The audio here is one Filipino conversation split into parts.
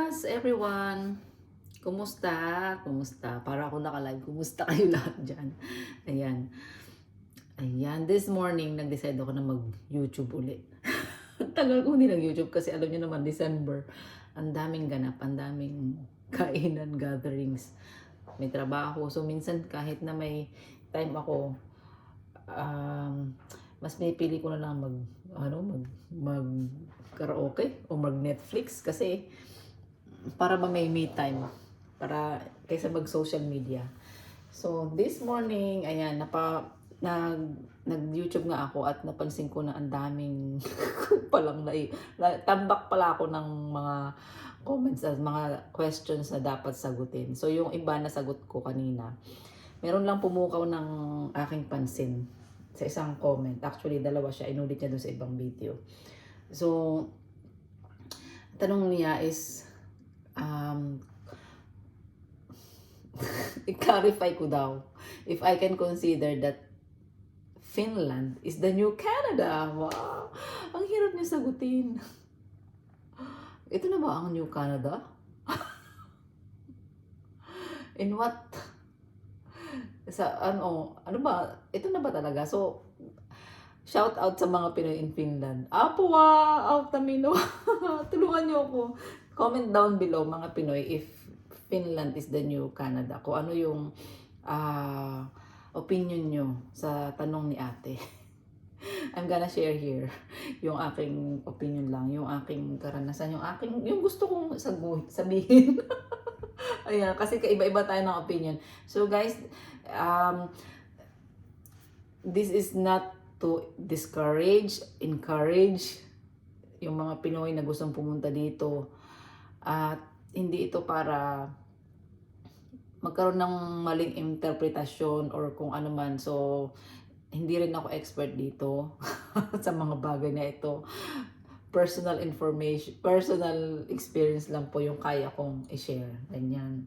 Christmas, everyone! Kumusta? Kumusta? Para ako nakalive. Kumusta kayo lahat dyan? Ayan. Ayan. This morning, nag-decide ako na mag-YouTube ulit. Tagal ko hindi nag-YouTube kasi alam niyo naman, December. Ang daming ganap, ang daming kainan, gatherings. May trabaho. So, minsan kahit na may time ako, um, mas pinipili ko na lang mag, ano, mag, mag karaoke o mag Netflix kasi para ba may me time para kaysa mag social media. So this morning, ayan, napa nag nag-YouTube nga ako at napansin ko na ang daming palang na, tambak pala ako ng mga comments at mga questions na dapat sagutin. So yung iba na sagot ko kanina, meron lang pumukaw ng aking pansin sa isang comment. Actually, dalawa siya. Inulit niya doon sa ibang video. So, tanong niya is, um, i-clarify ko daw if I can consider that Finland is the new Canada. Wow! Ang hirap niya sagutin. Ito na ba ang new Canada? In what? Sa ano, ano ba? Ito na ba talaga? So, shout out sa mga Pinoy in Finland. Apua! Out Tamino! Tulungan niyo ako. Comment down below mga Pinoy if Finland is the new Canada. Kung ano yung ah opinion nyo sa tanong ni ate. I'm gonna share here yung aking opinion lang, yung aking karanasan, yung aking, yung gusto kong sabihin. Ayan, kasi kaiba-iba tayo ng opinion. So guys, um, this is not to discourage, encourage yung mga Pinoy na gustong pumunta dito. At hindi ito para magkaroon ng maling interpretasyon or kung ano man. So, hindi rin ako expert dito sa mga bagay na ito. Personal information, personal experience lang po yung kaya kong i-share. Ganyan.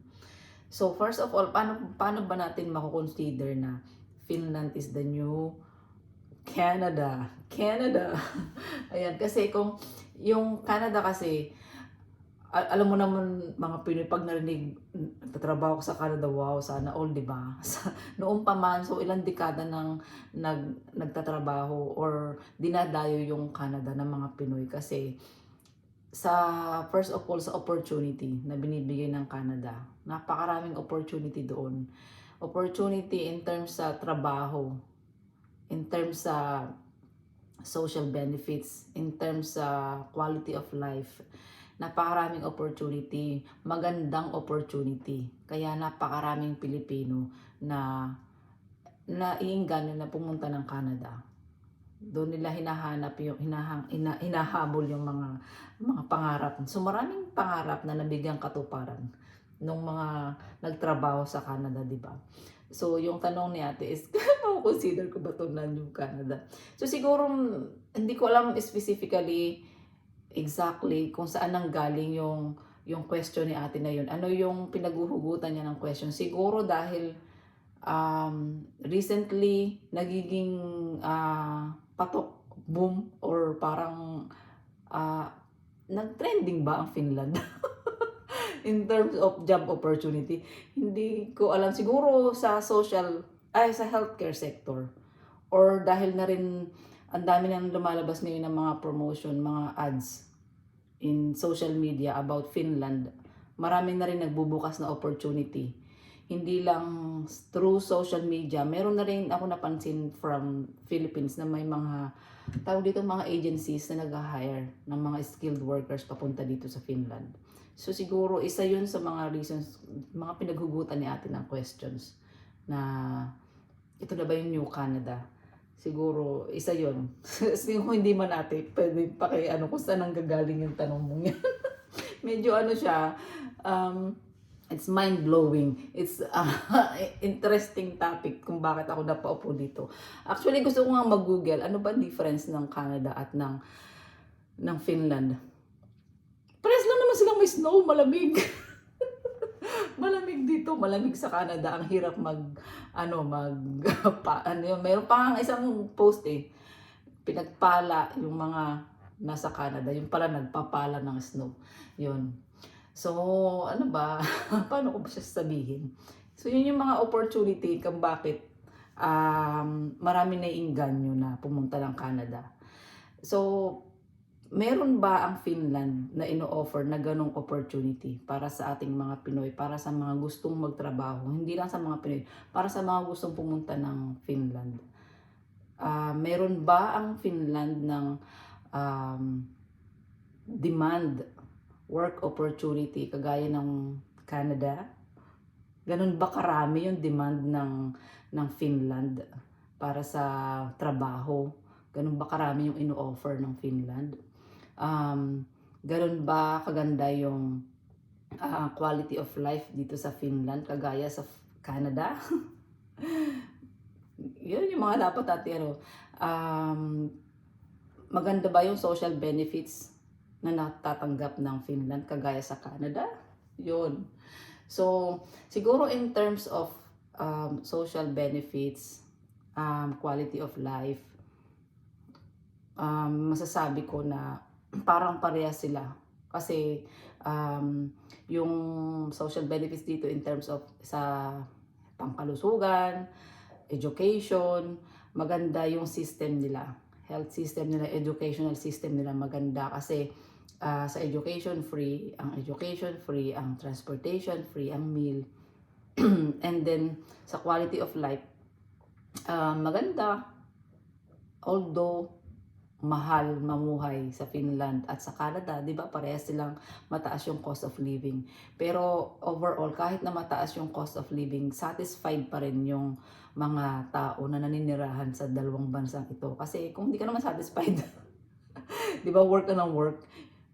So, first of all, paano, paano ba natin makukonsider na Finland is the new Canada? Canada! Ayan, kasi kung yung Canada kasi, al- alam mo naman mga Pinoy pag narinig nagtatrabaho ko sa Canada wow sana all di ba? Noong pa man so ilang dekada nang nag nagtatrabaho or dinadayo yung Canada ng mga Pinoy kasi sa first of all sa opportunity na binibigay ng Canada napakaraming opportunity doon. Opportunity in terms sa trabaho in terms sa social benefits in terms sa quality of life napakaraming opportunity, magandang opportunity. Kaya napakaraming Pilipino na naiinggan na pumunta ng Canada. Doon nila hinahanap yung hinahang, hina, hinahabol yung mga mga pangarap. So maraming pangarap na nabigyan katuparan ng mga nagtrabaho sa Canada, di ba? So, yung tanong ni ate is, consider ko ba ito na New Canada? So, siguro, hindi ko alam specifically exactly kung saan nang galing yung yung question ni ate na yun. Ano yung pinaguhugutan niya ng question? Siguro dahil um, recently nagiging uh, patok boom or parang uh, nag-trending ba ang Finland? in terms of job opportunity. Hindi ko alam. Siguro sa social, ay sa healthcare sector. Or dahil na rin ang dami nang lumalabas ngayon ng mga promotion, mga ads in social media about Finland. Marami na rin nagbubukas na opportunity. Hindi lang through social media, meron na rin ako napansin from Philippines na may mga tawag dito mga agencies na nag-hire ng mga skilled workers papunta dito sa Finland. So siguro isa yun sa mga reasons, mga pinaghugutan ni ate ng questions na ito na ba yung New Canada? Siguro, isa yon Kung hindi man ate, pwede pa kay ano, kung saan ang gagaling yung tanong mong yan. Medyo ano siya, um, it's mind-blowing. It's uh, interesting topic kung bakit ako napaupo dito. Actually, gusto ko nga mag-google, ano ba difference ng Canada at ng, ng Finland? Pares lang naman silang may snow, malamig. malamig dito, malamig sa Canada. Ang hirap mag, ano, mag, pa, ano yun, meron pa nga isang post eh. Pinagpala yung mga nasa Canada. Yung pala nagpapala ng snow. Yun. So, ano ba? Paano ko ba siya sabihin? So, yun yung mga opportunity kung bakit um, marami na inganyo na pumunta ng Canada. So, meron ba ang Finland na ino-offer na ganong opportunity para sa ating mga Pinoy, para sa mga gustong magtrabaho, hindi lang sa mga Pinoy, para sa mga gustong pumunta ng Finland? Ah, meron ba ang Finland ng um, demand work opportunity kagaya ng Canada? Ganun ba karami yung demand ng ng Finland para sa trabaho? Ganun ba karami yung ino-offer ng Finland? Um, ganun ba kaganda yung ah, quality of life dito sa Finland kagaya sa Canada? Yun yung mga dapat natin ano, um, maganda ba yung social benefits na natatanggap ng Finland kagaya sa Canada? Yun. So, siguro in terms of um, social benefits, um, quality of life, um, masasabi ko na parang pareha sila. Kasi um, yung social benefits dito in terms of sa pangkalusugan, education, maganda yung system nila. Health system nila, educational system nila maganda kasi ah, sa education free, ang education free, ang transportation free, ang meal. And then sa quality of life, ah, maganda. Although mahal mamuhay sa Finland at sa Canada, 'di ba? Parehas silang mataas yung cost of living. Pero overall, kahit na mataas yung cost of living, satisfied pa rin yung mga tao na naninirahan sa dalawang bansang ito. Kasi kung hindi ka naman satisfied, 'di ba? Work ka work,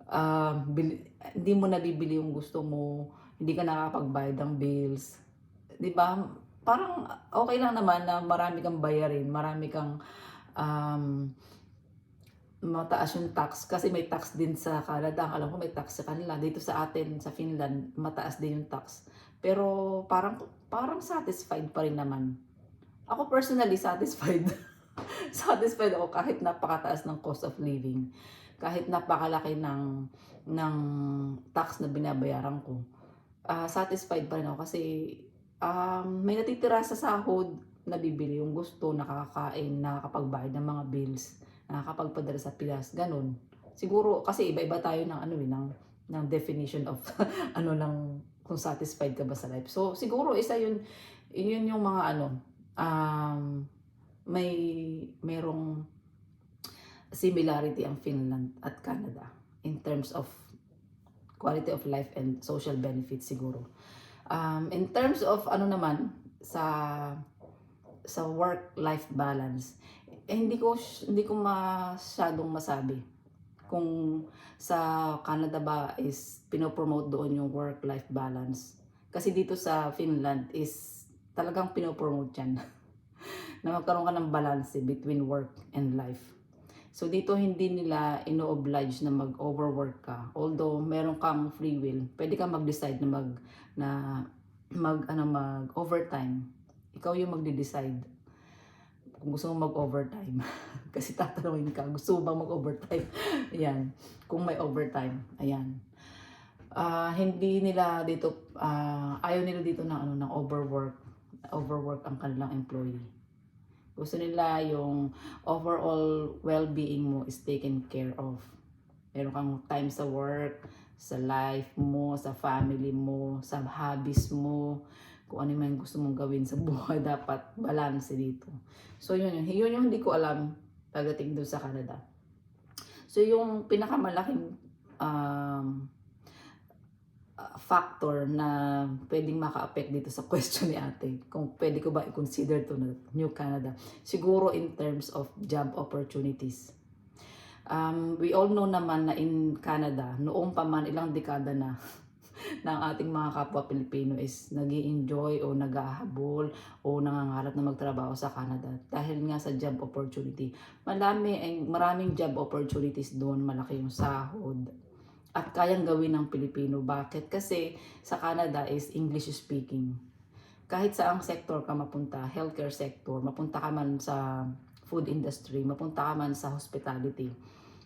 um, bil- hindi mo nabibili yung gusto mo, hindi ka nakakapagbayad ng bills, 'di ba? Parang okay lang naman na marami kang bayarin, marami kang um, mataas yung tax kasi may tax din sa Canada. Alam ko may tax sa kanila. Dito sa atin sa Finland, mataas din yung tax. Pero parang parang satisfied pa rin naman. Ako personally satisfied. satisfied ako kahit napakataas ng cost of living. Kahit napakalaki ng ng tax na binabayaran ko. Ah, satisfied pa rin ako kasi um, may natitira sa sahod nabibili yung gusto, nakakakain, nakakapagbayad ng mga bills nakakapagpadala sa Pilas, ganun. Siguro kasi iba-iba tayo ng ano eh, ng ng definition of ano lang kung satisfied ka ba sa life. So siguro isa yun yun yung mga ano um, may merong similarity ang Finland at Canada in terms of quality of life and social benefits siguro. Um, in terms of ano naman sa sa work-life balance, eh, hindi ko hindi ko masyadong masabi kung sa Canada ba is pinopromote doon yung work-life balance. Kasi dito sa Finland is talagang pinopromote yan. na magkaroon ka ng balance between work and life. So dito hindi nila ino-oblige na mag-overwork ka. Although meron kang free will, pwede kang mag-decide na mag na mag ano mag overtime. Ikaw yung magde-decide kung gusto mo mag-overtime. Kasi tatanungin ka, gusto mo bang mag-overtime? Ayan. Kung may overtime. Ayan. Ah, hindi nila dito, ah, ayaw nila dito ng, ano, ng overwork. Overwork ang kanilang employee. Gusto nila yung overall well-being mo is taken care of. Meron kang time sa work, sa life mo, sa family mo, sa hobbies mo, kung ano man gusto mong gawin sa buhay, dapat balance dito. So yun yun. Yun yung hindi ko alam pagdating doon sa Canada. So yung pinakamalaking um, factor na pwedeng maka-affect dito sa question ni ate, kung pwede ko ba i-consider to na New Canada, siguro in terms of job opportunities. Um, we all know naman na in Canada, noong pa man ilang dekada na, ng ating mga kapwa Pilipino is nag enjoy o naghahabol o nangangarap na magtrabaho sa Canada dahil nga sa job opportunity. Marami, eh, maraming job opportunities doon, malaki yung sahod at kayang gawin ng Pilipino. Bakit? Kasi sa Canada is English speaking. Kahit sa ang sector ka mapunta, healthcare sector, mapunta ka man sa food industry, mapunta ka man sa hospitality,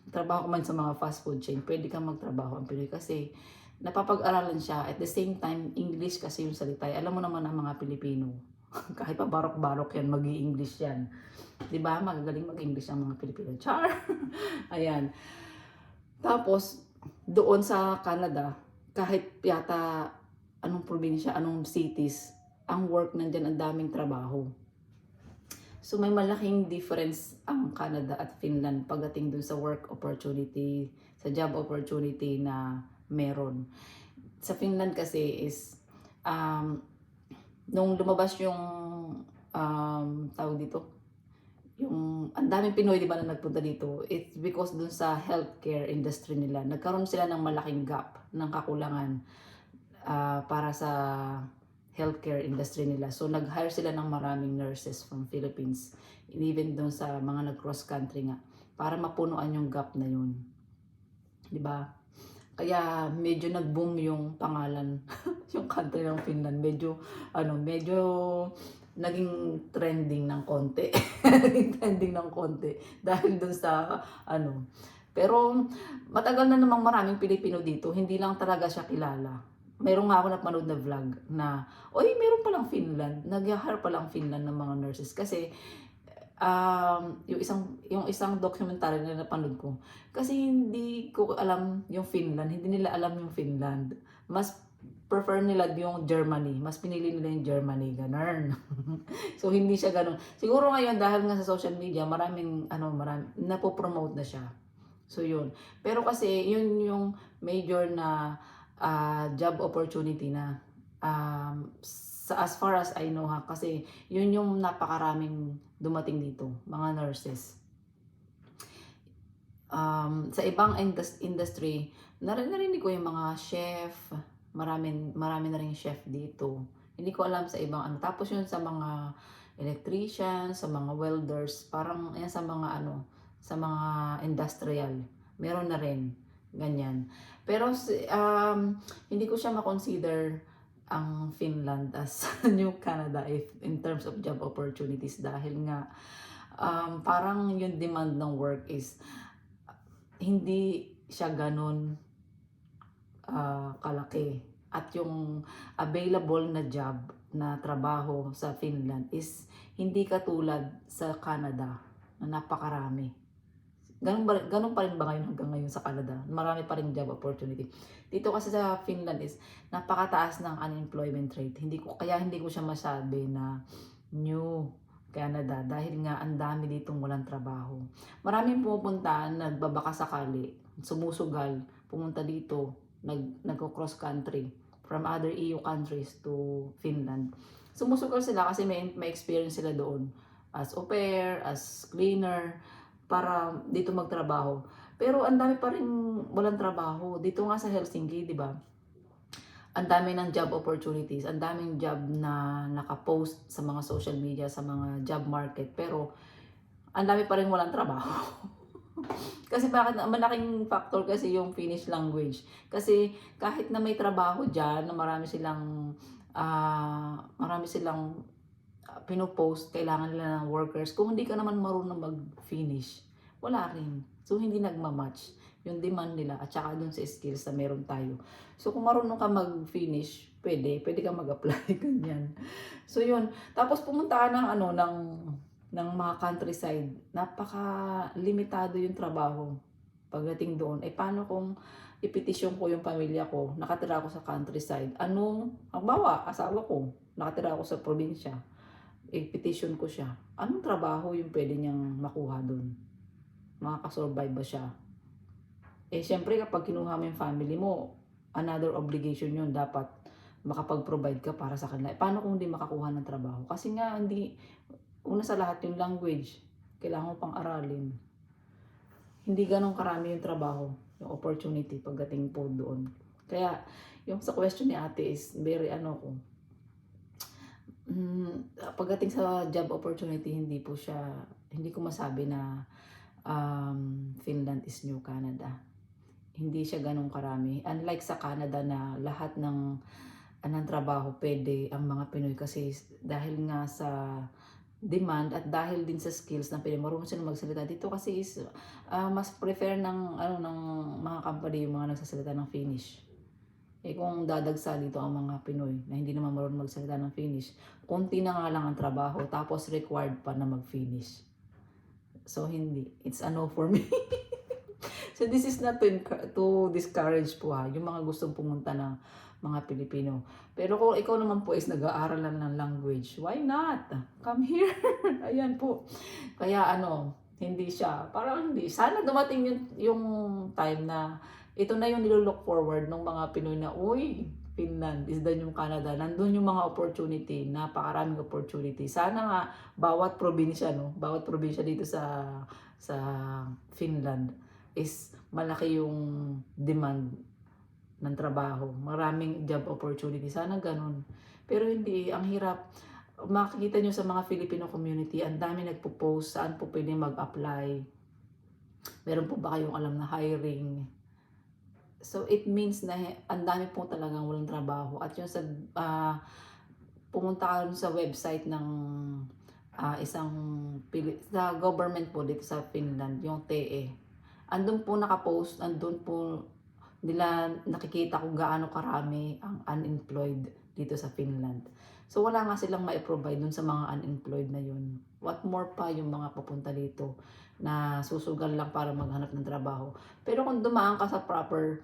trabaho ka man sa mga fast food chain, pwede kang magtrabaho ang Pinoy kasi napapag-aralan siya at the same time English kasi yung salita. Alam mo naman ang mga Pilipino. Kahit pa barok-barok yan, mag english yan. 'Di ba? Magagaling mag-English ang mga Pilipino. Char! Ayan. Tapos, doon sa Canada, kahit yata anong probinsya, anong cities, ang work nandyan, ang daming trabaho. So may malaking difference ang Canada at Finland pagdating dun sa work opportunity, sa job opportunity na meron. Sa Finland kasi is um, nung lumabas yung um, tawag dito, yung ang daming Pinoy di ba na nagpunta dito, it's because dun sa healthcare industry nila, nagkaroon sila ng malaking gap ng kakulangan ah, para sa healthcare industry nila. So nag-hire sila ng maraming nurses from Philippines, even doon sa mga nag-cross country nga, para mapunuan yung gap na yun. 'Di ba? Kaya medyo nag-boom yung pangalan, yung country ng Finland. Medyo, ano, medyo naging trending ng konti. naging trending ng konti. Dahil dun sa, ano. Pero, matagal na namang maraming Pilipino dito. Hindi lang talaga siya kilala. Mayroon nga ako napanood na vlog na, oy, meron palang Finland. Nag-hire palang Finland ng mga nurses. Kasi, um, yung isang yung isang documentary na napanood ko. Kasi hindi ko alam yung Finland. Hindi nila alam yung Finland. Mas prefer nila yung Germany. Mas pinili nila yung Germany. Ganun. So hindi siya ganun. Siguro ngayon dahil nga sa social media maraming ano marami napopromote na siya. So yun. Pero kasi yun yung major na ah, job opportunity na um, sa as far as I know ha kasi yun yung napakaraming dumating dito, mga nurses. Um, sa ibang indus- industry, narin narinig ko yung mga chef, maraming marami na rin chef dito. Hindi ko alam sa ibang ano. Tapos yun sa mga electrician, sa mga welders, parang yan sa mga ano, sa mga industrial. Meron na rin ganyan. Pero um, hindi ko siya ma-consider ang Finland as New Canada if in terms of job opportunities dahil nga um, parang yung demand ng work is hindi siya ganun ah, kalaki at yung available na job na trabaho sa Finland is hindi katulad sa Canada na napakarami. Ganun, ba, ganun pa rin ba ngayon hanggang ngayon sa Canada? Marami pa rin job opportunity. Dito kasi sa Finland is napakataas ng unemployment rate. Hindi ko kaya hindi ko siya masabi na new Canada dahil nga ang dami ditong walang trabaho. Maraming pumupunta, nagbabaka sakali, sumusugal, pumunta dito, nag nagko-cross country from other EU countries to Finland. Sumusugal sila kasi may, may experience sila doon as au pair, as cleaner, para dito magtrabaho. Pero ang dami pa rin walang trabaho. Dito nga sa Helsinki, di ba? Ang dami ng job opportunities, ang daming job na nakapost sa mga social media, sa mga job market. Pero ang dami pa rin walang trabaho. kasi bakit malaking factor kasi yung Finnish language. Kasi kahit na may trabaho diyan, na marami silang ah marami silang pinopost, kailangan nila ng workers. Kung hindi ka naman marunong mag-finish, wala rin. So, hindi nagmamatch yung demand nila at saka dun sa skills na meron tayo. So, kung marunong ka mag-finish, pwede. Pwede ka mag-apply, ganyan. So, yun. Tapos, pumunta ka ng, ano, ng, ng mga countryside. Napaka-limitado yung trabaho pagdating doon. Eh, paano kung ipetisyon ko yung pamilya ko, nakatira ako sa countryside. Anong, halimbawa, asawa ko, nakatira ako sa probinsya, i-petition ko siya. Anong trabaho yung pwede niyang makuha doon? Makakasurvive ba siya? Eh, syempre kapag kinuha mo yung family mo, another obligation yun. Dapat makapag-provide ka para sa kanila. Eh, paano kung hindi makakuha ng trabaho? Kasi nga, hindi, una sa lahat yung language. Kailangan mo pang aralin. Hindi ganun karami yung trabaho, yung opportunity pagdating po doon. Kaya, yung sa question ni ate is very ano ko, mm, pagdating sa job opportunity, hindi po siya, hindi ko masabi na um, Finland is New Canada. Hindi siya ganun karami. Unlike sa Canada na lahat ng anong trabaho pwede ang mga Pinoy kasi dahil nga sa demand at dahil din sa skills na pwede marunong sila magsalita dito kasi is ah, mas prefer ng ano ng mga company yung mga nagsasalita ng Finnish. Eh kung dadagsa dito ang mga Pinoy na hindi naman marunong magsalita ng Finnish, konti na nga lang ang trabaho tapos required pa na mag-Finnish. So hindi, it's a no for me. so this is not to, to discourage po ha, yung mga gustong pumunta ng mga Pilipino. Pero kung ikaw naman po is nag-aaral lang ng language, why not? Come here. Ayan po. Kaya ano, hindi siya, parang hindi. Sana dumating yung, yung time na ito na yung nilook forward ng mga Pinoy na, uy, Finland is the new Canada. Nandun yung mga opportunity, napakaraming opportunity. Sana nga bawat probinsya, no, bawat probinsya dito sa sa Finland is malaki yung demand ng trabaho. Maraming job opportunity. Sana ganun. Pero hindi, ang hirap. Makikita nyo sa mga Filipino community, ang dami nagpo-post saan po pwede mag-apply. Meron po ba kayong alam na hiring? So it means na ang dami po talagang walang trabaho. At yung sa ah, pumunta ka sa website ng ah, isang sa government po dito sa Finland, yung TE. Andun po nakapost, andun po nila nakikita kung gaano karami ang unemployed dito sa Finland. So wala nga silang ma-provide dun sa mga unemployed na yun. What more pa yung mga papunta dito na susugal lang para maghanap ng trabaho. Pero kung dumaan ka sa proper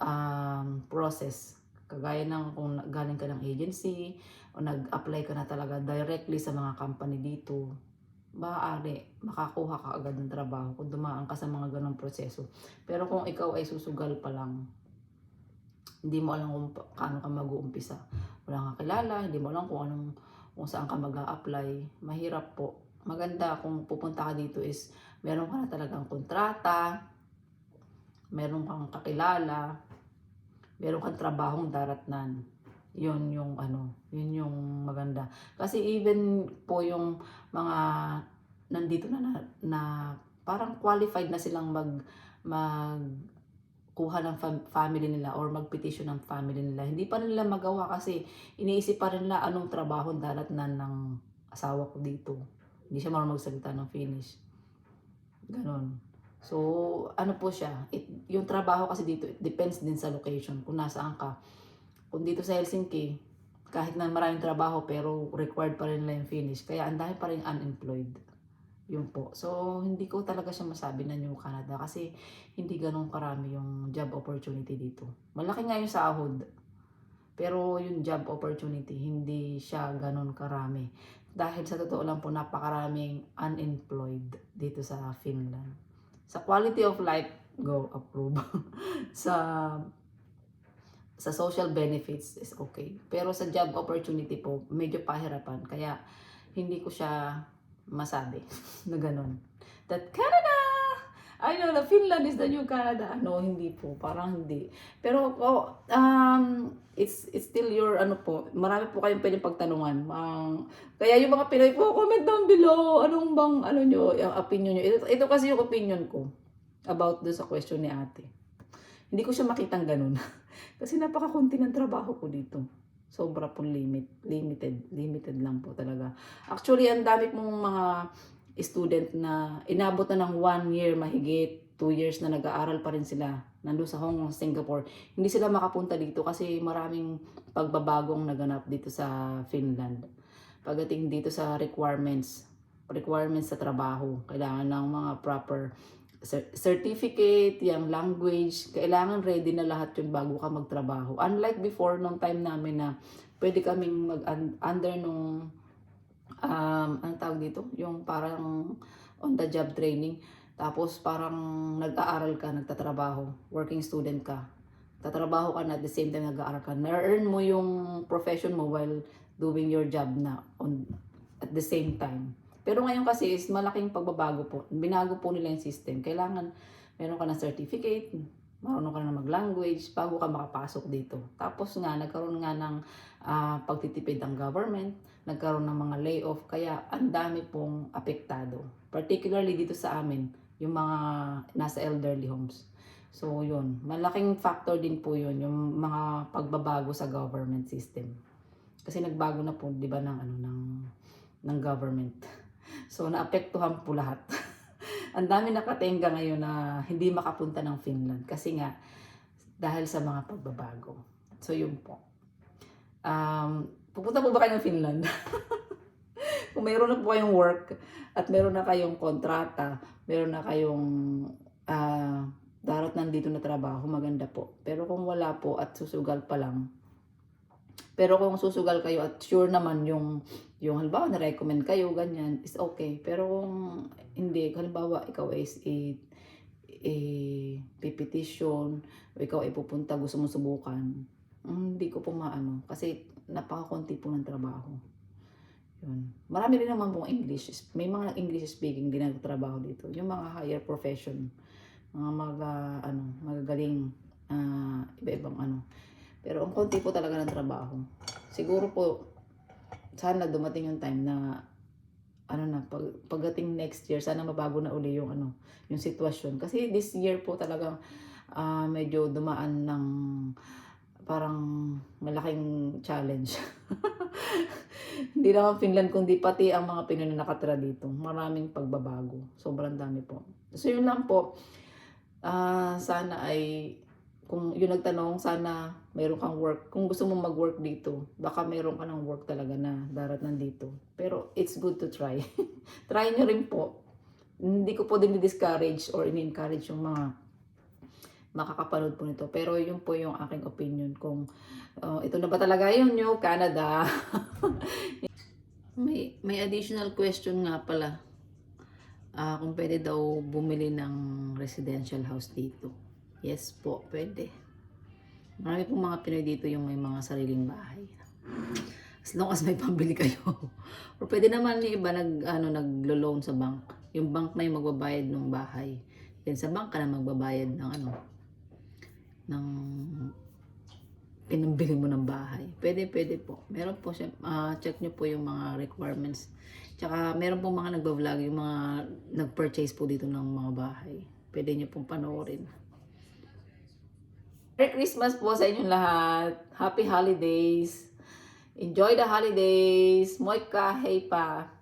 um, process, kagaya ng kung galing ka ng agency o nag-apply ka na talaga directly sa mga company dito, maaari makakuha ka agad ng trabaho kung dumaan ka sa mga ganong proseso. Pero kung ikaw ay susugal pa lang, hindi mo alam kung pa- paano ka mag-uumpisa. Wala kang kilala, hindi mo alam kung anong kung saan ka mag apply mahirap po. Maganda kung pupunta ka dito is meron ka na talagang kontrata, meron kang kakilala, meron kang trabahong daratnan. Yun yung ano, yun yung maganda. Kasi even po yung mga nandito na, na, na parang qualified na silang mag mag kuha ng fam- family nila or magpetition ng family nila. Hindi pa nila magawa kasi iniisip pa rin nila anong trabaho dalatnan ng asawa ko dito. Hindi siya marunong magsalita ng Finnish. Ganon. So, ano po siya, it, yung trabaho kasi dito, it depends din sa location, kung nasaan ka. Kung dito sa Helsinki, kahit na maraming trabaho, pero required pa rin nila yung Finnish. Kaya ang dami pa rin unemployed. Yun po. So, hindi ko talaga siya masabi na New Canada kasi hindi ganun karami yung job opportunity dito. Malaki nga yung sahod. Pero yung job opportunity, hindi siya ganun karami. Dahil sa totoo lang po, napakaraming unemployed dito sa Finland. Sa quality of life, go approve. sa sa social benefits is okay. Pero sa job opportunity po, medyo pahirapan. Kaya hindi ko siya masabi na ganun. That Canada! I know, the Finland is the new Canada. No, hindi po. Parang hindi. Pero, oh, um, it's, it's still your, ano po, marami po kayong pwedeng pagtanungan. Um, kaya yung mga Pinoy po, comment down below. Anong bang, ano nyo, yung opinion nyo. Ito, ito kasi yung opinion ko about do sa question ni ate. Hindi ko siya makitang ganun. kasi napakakunti ng trabaho ko dito. Sobra po limit, limited, limited lang po talaga. Actually, ang dami pong mga student na inabot na ng one year mahigit, two years na nag-aaral pa rin sila nandun sa Hong Kong, Singapore. Hindi sila makapunta dito kasi maraming pagbabagong naganap dito sa Finland. Pagdating dito sa requirements, requirements sa trabaho, kailangan ng mga proper certificate, yung language, kailangan ready na lahat yun bago ka magtrabaho. Unlike before, nung time namin na pwede kaming mag under nung um, anong tawag dito? Yung parang on the job training. Tapos parang nag-aaral ka, nagtatrabaho, working student ka. Tatrabaho ka na at the same time nag-aaral ka. Na-earn mo yung profession mo while doing your job na on, at the same time. Pero ngayon kasi is malaking pagbabago po. Binago po nila yung system. Kailangan meron ka ng certificate, marunong ka na mag-language bago ka makapasok dito. Tapos nga, nagkaroon nga ng ah, pagtitipid ang government, nagkaroon ng mga layoff, kaya ang dami pong apektado. Particularly dito sa amin, yung mga nasa elderly homes. So yun, malaking factor din po yun, yung mga pagbabago sa government system. Kasi nagbago na po, di ba, ng ano, ng, ng government. So, naapektuhan po lahat. Ang dami nakatenga ngayon na hindi makapunta ng Finland kasi nga dahil sa mga pagbabago. So, yun po. Um, pupunta po ba kayo ng Finland? Kung mayroon na po kayong work at meron na kayong kontrata, meron na kayong ah, darat nandito na trabaho, maganda po. Pero kung wala po at susugal pa lang, pero kung susugal kayo at sure naman yung yung halimbawa na-recommend kayo, ganyan, is okay. Pero kung hindi, halimbawa ikaw is a, a petition, o ikaw ay pupunta, gusto mong subukan, mm, hindi ko po maano. Kasi napakakunti po ng trabaho. Yun. Marami rin naman pong English. May mga English speaking din nagtatrabaho dito. Yung mga higher profession. Mga mga, ano, magagaling, ah, iba-ibang ano. Pero ang konti po talaga ng trabaho. Siguro po, sana dumating yung time na ano na, pag, pagdating next year, sana mabago na uli yung ano, yung sitwasyon. Kasi this year po talagang ah, medyo dumaan ng parang malaking challenge. Hindi naman Finland, kundi pati ang mga Pinoy na nakatira dito. Maraming pagbabago. Sobrang dami po. So yun lang po. Ah, sana ay kung yun nagtanong, sana mayroon kang work. Kung gusto mo mag-work dito, baka mayroon ka ng work talaga na darat nandito. Pero it's good to try. try nyo rin po. Hindi ko po din discourage or in-encourage yung mga makakapanood po nito. Pero yun po yung aking opinion kung uh, ito na ba talaga yun New Canada. may, may additional question nga pala. Ah, kung pwede daw bumili ng residential house dito. Yes po, pwede. Marami pong mga Pinoy dito yung may mga sariling bahay. As long as may pambili kayo. Or pwede naman yung iba nag, ano, naglo-loan sa bank. Yung bank na yung magbabayad ng bahay. Then sa bank ka na magbabayad ng ano, ng pinambili mo ng bahay. Pwede, pwede po. Meron po siya, ah, check nyo po yung mga requirements. Tsaka meron po mga nagbablog, yung mga nag-purchase po dito ng mga bahay. Pwede nyo pong panoorin. Merry Christmas po sa inyong lahat. Happy holidays. Enjoy the holidays. Moika, hey pa.